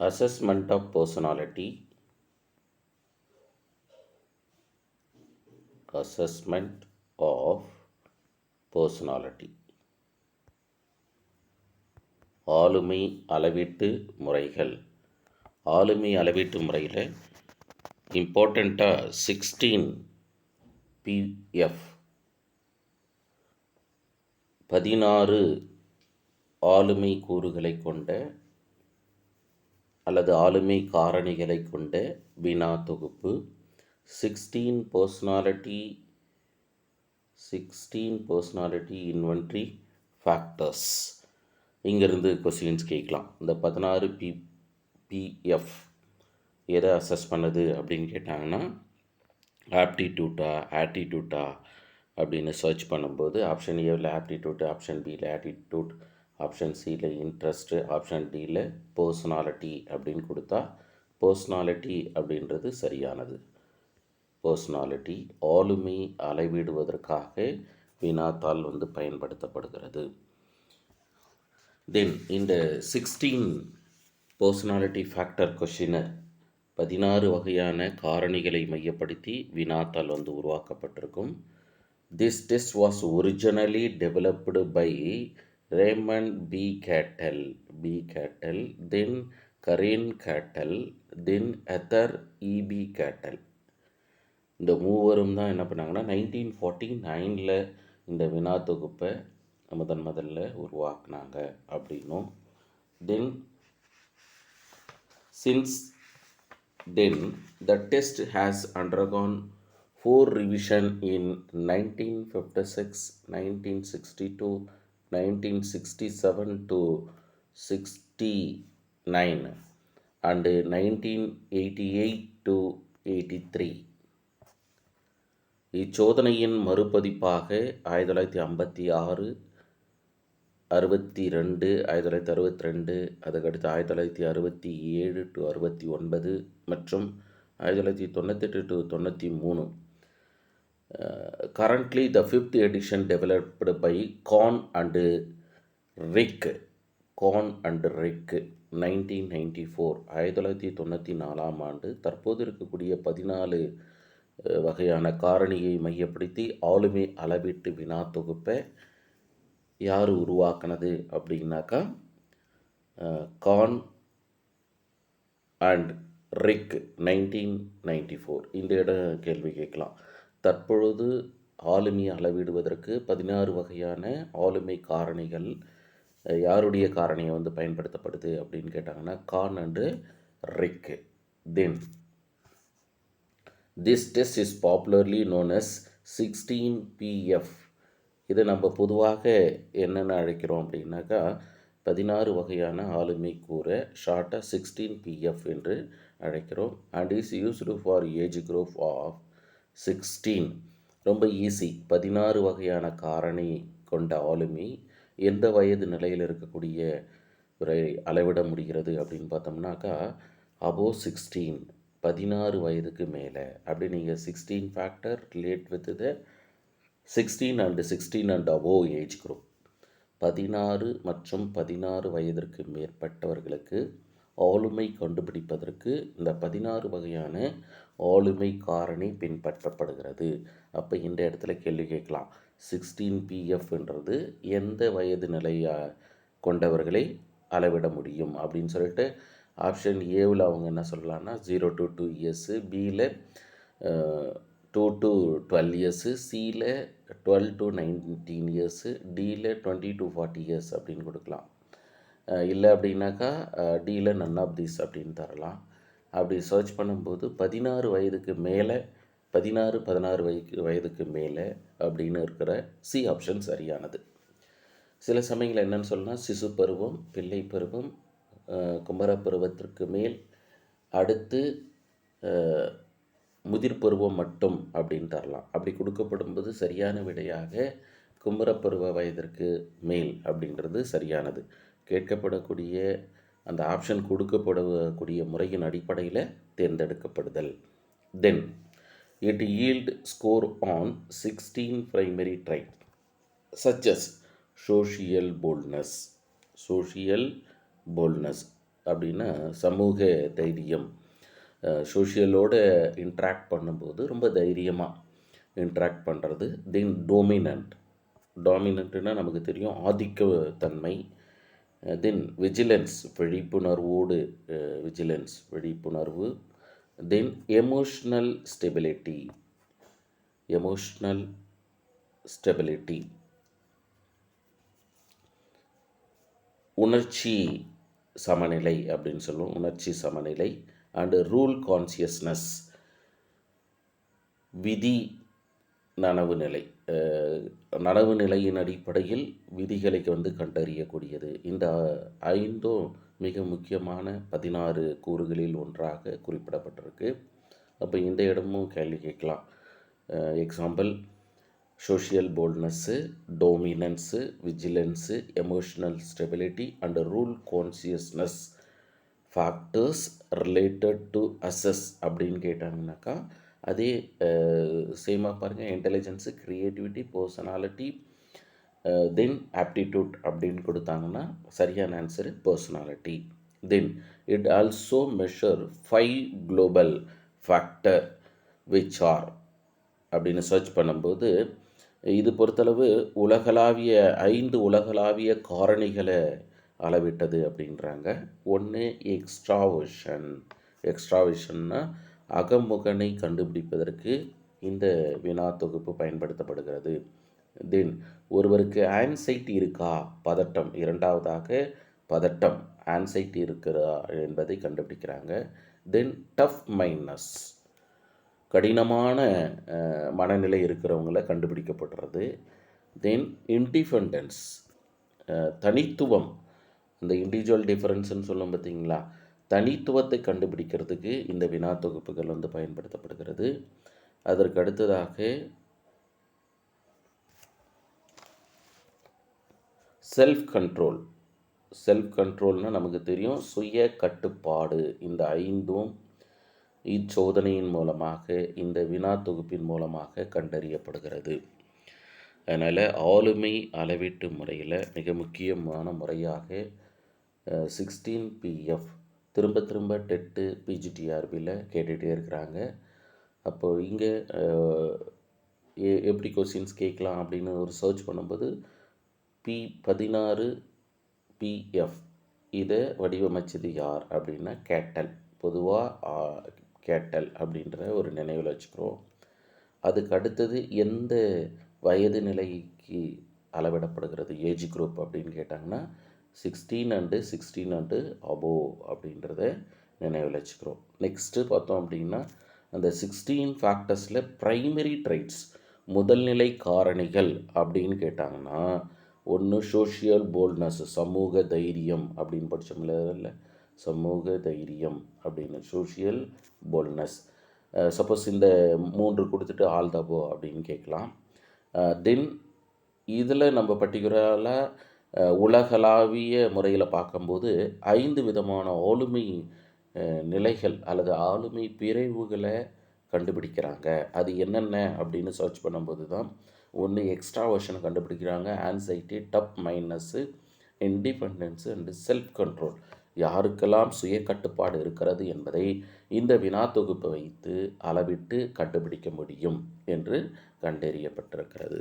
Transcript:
assessment of personality. Assessment of personality. ஆளுமை அளவீட்டு முறைகள். ஆளுமை அளவீட்டு முறையில் இம்பார்ட்டண்ட்டாக சிக்ஸ்டீன் பிஎஃப் பதினாறு ஆளுமை கூறுகளை கொண்ட அல்லது ஆளுமை காரணிகளை கொண்ட வினா தொகுப்பு. Sixteen personality sixteen personality inventory factors இங்கேருந்து கொஸ்டின்ஸ் கேட்கலாம். இந்த பதினாறு பி பிஎஃப் எதை அசஸ் பண்ணுது அப்படின்னு கேட்டாங்கன்னா ஆப்டிடியூட்டா ஆட்டிடியூட்டா அப்படின்னு சர்ச் பண்ணும்போது ஆப்ஷன் ஏவில் ஆப்டிடியூட் ஆப்ஷன் பியில் ஆட்டிடியூட் ஆப்ஷன் சியில் இன்ட்ரெஸ்ட்டு ஆப்ஷன் டியில் பர்சனாலிட்டி அப்படின்னு கொடுத்தா பர்சனாலிட்டி அப்படின்றது சரியானது. பர்சனாலிட்டி ஆளுமை அளவிடுவதற்காக வினாத்தாள் வந்து பயன்படுத்தப்படுகிறது. தென் இந்த சிக்ஸ்டீன் பர்சனாலிட்டி ஃபேக்டர் கொஷினர் பதினாறு வகையான காரணிகளை மையப்படுத்தி வினாத்தாள் வந்து உருவாக்கப்பட்டிருக்கும். This test was originally developed by Raymond B. Cattell B Cattell then Karen கேட்டல் தென் எத்தர் இபி கேட்டல். இந்த மூவரும் தான் என்ன பண்ணாங்கன்னா நைன்டீன் ஃபார்ட்டி நைனில் இந்த வினா தொகுப்பை முதன் முதல்ல உருவாக்குனாங்க அப்படின்னும். Then since then the test has undergone four revision in nineteen fifty six nineteen sixty two nineteen sixty seven to sixty nine and nineteen eighty eight to eighty three இச்சோதனையின் மறுபதிப்பாக ஆயிரத்தி தொள்ளாயிரத்தி ஐம்பத்தி ஆறு அறுபத்தி ரெண்டு ஆயிரத்தி தொள்ளாயிரத்தி அறுபத்தி ரெண்டு அதுக்கடுத்து ஆயிரத்தி தொள்ளாயிரத்தி அறுபத்தி ஏழு டு அறுபத்தி ஒன்பது மற்றும் ஆயிரத்தி தொள்ளாயிரத்தி தொண்ணூத்தெட்டு டு தொண்ணூற்றி மூணு currently the fifth edition developed by Conn and Rieke Conn and Rieke nineteen ninety four ஆயிரத்தி தொள்ளாயிரத்தி தொண்ணூற்றி நாலாம் ஆண்டு தற்போது இருக்கக்கூடிய பதினாலு வகையான காரணியை மையப்படுத்தி ஆளுமை அளவீட்டு வினா தொகுப்பை யார் உருவாக்குனது அப்படின்னாக்கா Conn and Rieke nineteen ninety four இந்த இடம் கேள்வி கேட்கலாம். தற்பொழுது ஆளுமையை அளவிடுவதற்கு பதினாறு வகையான ஆளுமை காரணிகள் யாருடைய காரணியை வந்து பயன்படுத்தப்படுது அப்படின்னு கேட்டாங்கன்னா Conn and Rieke then. This test is popularly known as sixteen PF இதை நம்ம பொதுவாக என்னென்ன அழைக்கிறோம் அப்படின்னாக்கா பதினாறு வகையான ஆளுமை கூற ஷார்ட்டாக சிக்ஸ்டீன் பிஎஃப் என்று அழைக்கிறோம். And is used for age group of sixteen ரொம்ப ஈஸி பதினாறு வகையான காரணி கொண்ட ஆளுமை எந்த வயது நிலையில் இருக்கக்கூடிய ஒரு அளவிட முடிகிறது அப்படின்னு பார்த்தோம்னாக்கா அபோவ் சிக்ஸ்டீன் பதினாறு வயதுக்கு மேலே. அப்படி நீங்கள் sixteen factor relate with the sixteen and sixteen and above age group பதினாறு மற்றும் பதினாறு வயதிற்கு மேற்பட்டவர்களுக்கு ஆளுமை கண்டுபிடிப்பதற்கு இந்த பதினாறு வகையான ஆளுமை காரணி பின்பற்றப்படுகிறது. அப்போ இந்த இடத்துல கேள்வி கேட்கலாம். சிக்ஸ்டீன் பிஎஃப்ன்றது எந்த வயது நிலையை கொண்டவர்களை அளவிட முடியும்? அப்படின்னு சொல்லிட்டு ஆப்ஷன் ஏவில் அவங்க என்ன சொல்லலாம்னா ஜீரோ டு டூ இயர்ஸு பியில் டூ டு டுவெல் இயர்ஸு சியில் டுவெல் டு நைன்டீன் இயர்ஸு டியில் டுவெண்ட்டி டு ஃபார்ட்டி இயர்ஸ் அப்படின்னு கொடுக்கலாம். இல்லை அப்படின்னாக்கா டியில் நன் ஆஃப் தீஸ் அப்படின்னு தரலாம். அப்படி சர்ச் பண்ணும்போது பதினாறு வயதுக்கு மேலே பதினாறு பதினாறு வயது வயதுக்கு மேலே அப்படின்னு இருக்கிற சி ஆப்ஷன் சரியானது. சில சமயங்கள் என்னென்னு சொன்னால் சிசு பருவம் பிள்ளை பருவம் குமர பருவத்திற்கு மேல் அடுத்து முதிர் பருவம் மட்டும் அப்படின்னு தரலாம். அப்படி கொடுக்கப்படும்போது சரியான விடையாக குமரப்பருவ வயதிற்கு மேல் அப்படின்றது சரியானது. கேட்கப்படக்கூடிய அந்த ஆப்ஷன் கொடுக்கப்படக்கூடிய முறையின் அடிப்படையில் தேர்ந்தெடுக்கப்படுதல். Then it yield score on sixteen primary trait such as social boldness social boldness அப்படின்னா சமூக தைரியம். சோஷியலோட இன்ட்ராக்ட் பண்ணும்போது ரொம்ப தைரியமாக இன்ட்ராக்ட் பண்ணுறது தென் டோமினண்ட் டாமினண்ட்டுன்னா நமக்கு தெரியும் ஆதிக்க தன்மை தென் விஜிலன்ஸ் விழிப்புணர்வோடு விஜிலன்ஸ் விழிப்புணர்வு. Then emotional stability emotional stability உணர்ச்சி சமநிலை அப்படின்னு சொல்லுவோம். உணர்ச்சி சமநிலை. அண்டு ரூல் கான்சியஸ்னஸ் விதி நனவு நிலை நனவு நிலையின் அடிப்படையில் விதிகளை வந்து கண்டறியக்கூடியது. இந்த ஐந்தும் மிக முக்கியமான பதினாறு கூறுகளில் ஒன்றாக குறிப்பிடப்பட்டிருக்கு. அப்போ இந்த இடமும் கேள்வி கேட்கலாம். Example social boldness dominance vigilance emotional stability and rule consciousness factors related to us அப்படின்னு கேட்டாங்கனாக்கா அதே சேமாக பாருங்கள் intelligence creativity personality then aptitude அப்படின்னு கொடுத்தாங்கன்னா சரியான answer personality then it also measure five global factor which are அப்படின்னு சர்ச் பண்ணும்போது இது பொறுத்தளவு உலகளாவிய ஐந்து உலகளாவிய காரணிகளை அளவிட்டது அப்படின்றாங்க. ஒன்று எக்ஸ்ட்ராவிஷன் எக்ஸ்ட்ராவிஷன்னா அகமுகனை கண்டுபிடிப்பதற்கு இந்த வினா தொகுப்பு பயன்படுத்தப்படுகிறது. தென் ஒருவருக்கு ஆன்சைட்டி இருக்கா? பதட்டம். இரண்டாவதாக பதட்டம். ஆன்சைட்டி இருக்கிறதா என்பதை கண்டுபிடிக்கிறாங்க. Then tough minus. கடினமான மனநிலை இருக்கிறவங்கள கண்டுபிடிக்கப்படுறது தென் இண்டிபெண்டன்ஸ் தனித்துவம். இந்த இண்டிவிஜுவல் டிஃபரன்ஸ்னு சொல்லும் பார்த்தீங்களா? தனித்துவத்தை கண்டுபிடிக்கிறதுக்கு இந்த வினா தொகுப்புகள் வந்து பயன்படுத்தப்படுகிறது. அதற்கு அடுத்ததாக செல்ஃப் கண்ட்ரோல் செல்ஃப் கண்ட்ரோல்னால் நமக்கு தெரியும் சுய கட்டுப்பாடு இந்த ஐந்தும் இச்சோதனையின் மூலமாக இந்த வினா தொகுப்பின் மூலமாக கண்டறியப்படுகிறது. அதனால் ஆளுமை அளவீட்டு முறையில் மிக முக்கியமான முறையாக சிக்ஸ்டீன் பிஎஃப் திரும்ப திரும்ப டெட்டு பிஜிடிஆர்பியில் கேட்டுகிட்டே இருக்கிறாங்க. அப்போது இங்கே எப்படி கொஸ்டின்ஸ் கேட்கலாம் அப்படின்னு ஒரு சர்ச் பண்ணும்போது பி பதினாறு பிஎஃப் இதை வடிவமைச்சது யார் அப்படின்னா கேட்டல். பொதுவாக கேட்டல் அப்படின்ற ஒரு நினைவில் வச்சுக்கிறோம். அதுக்கு அடுத்தது எந்த வயது நிலைக்கு அளவிடப்படுகிறது ஏஜ் குரூப் அப்படின்னு கேட்டாங்கன்னா sixteen and sixteen and above அப்படின்றத நினைவில் வச்சுக்கிறோம். நெக்ஸ்ட்டு பார்த்தோம் அப்படின்னா அந்த சிக்ஸ்டீன் ஃபேக்டர்ஸில் ப்ரைமரி ட்ரைட்ஸ் முதல்நிலை காரணிகள் அப்படின்னு கேட்டாங்கன்னா ஒன்று சோஷியல் போல்ட்னஸ் சமூக தைரியம் அப்படின்னு படித்தோம் இல்லை சமூக தைரியம் அப்படின்னு சோஷியல் போல்ட்னஸ் சப்போஸ் இந்த மூன்று கொடுத்துட்டு ஆல் தபோ அப்படின்னு கேட்கலாம். தென் இதில் நம்ம பர்டிகுலராக உலகளாவிய முறையில் பார்க்கும்போது ஐந்து விதமான ஆளுமை நிலைகள் அல்லது ஆளுமை பிரிவுகளை கண்டுபிடிக்கிறாங்க. அது என்னென்ன அப்படின்னு சர்ச் பண்ணும்போது தான் ஒன்று எக்ஸ்ட்ரா வெர்ஷனை கண்டுபிடிக்கிறாங்க. Anxiety tough minus independence and self control யாருக்கெல்லாம் சுய கட்டுப்பாடு இருக்கிறது என்பதை இந்த வினா தொகுப்பை வைத்து அளவிட்டு கண்டுபிடிக்க முடியும் என்று கண்டறியப்பட்டிருக்கிறது.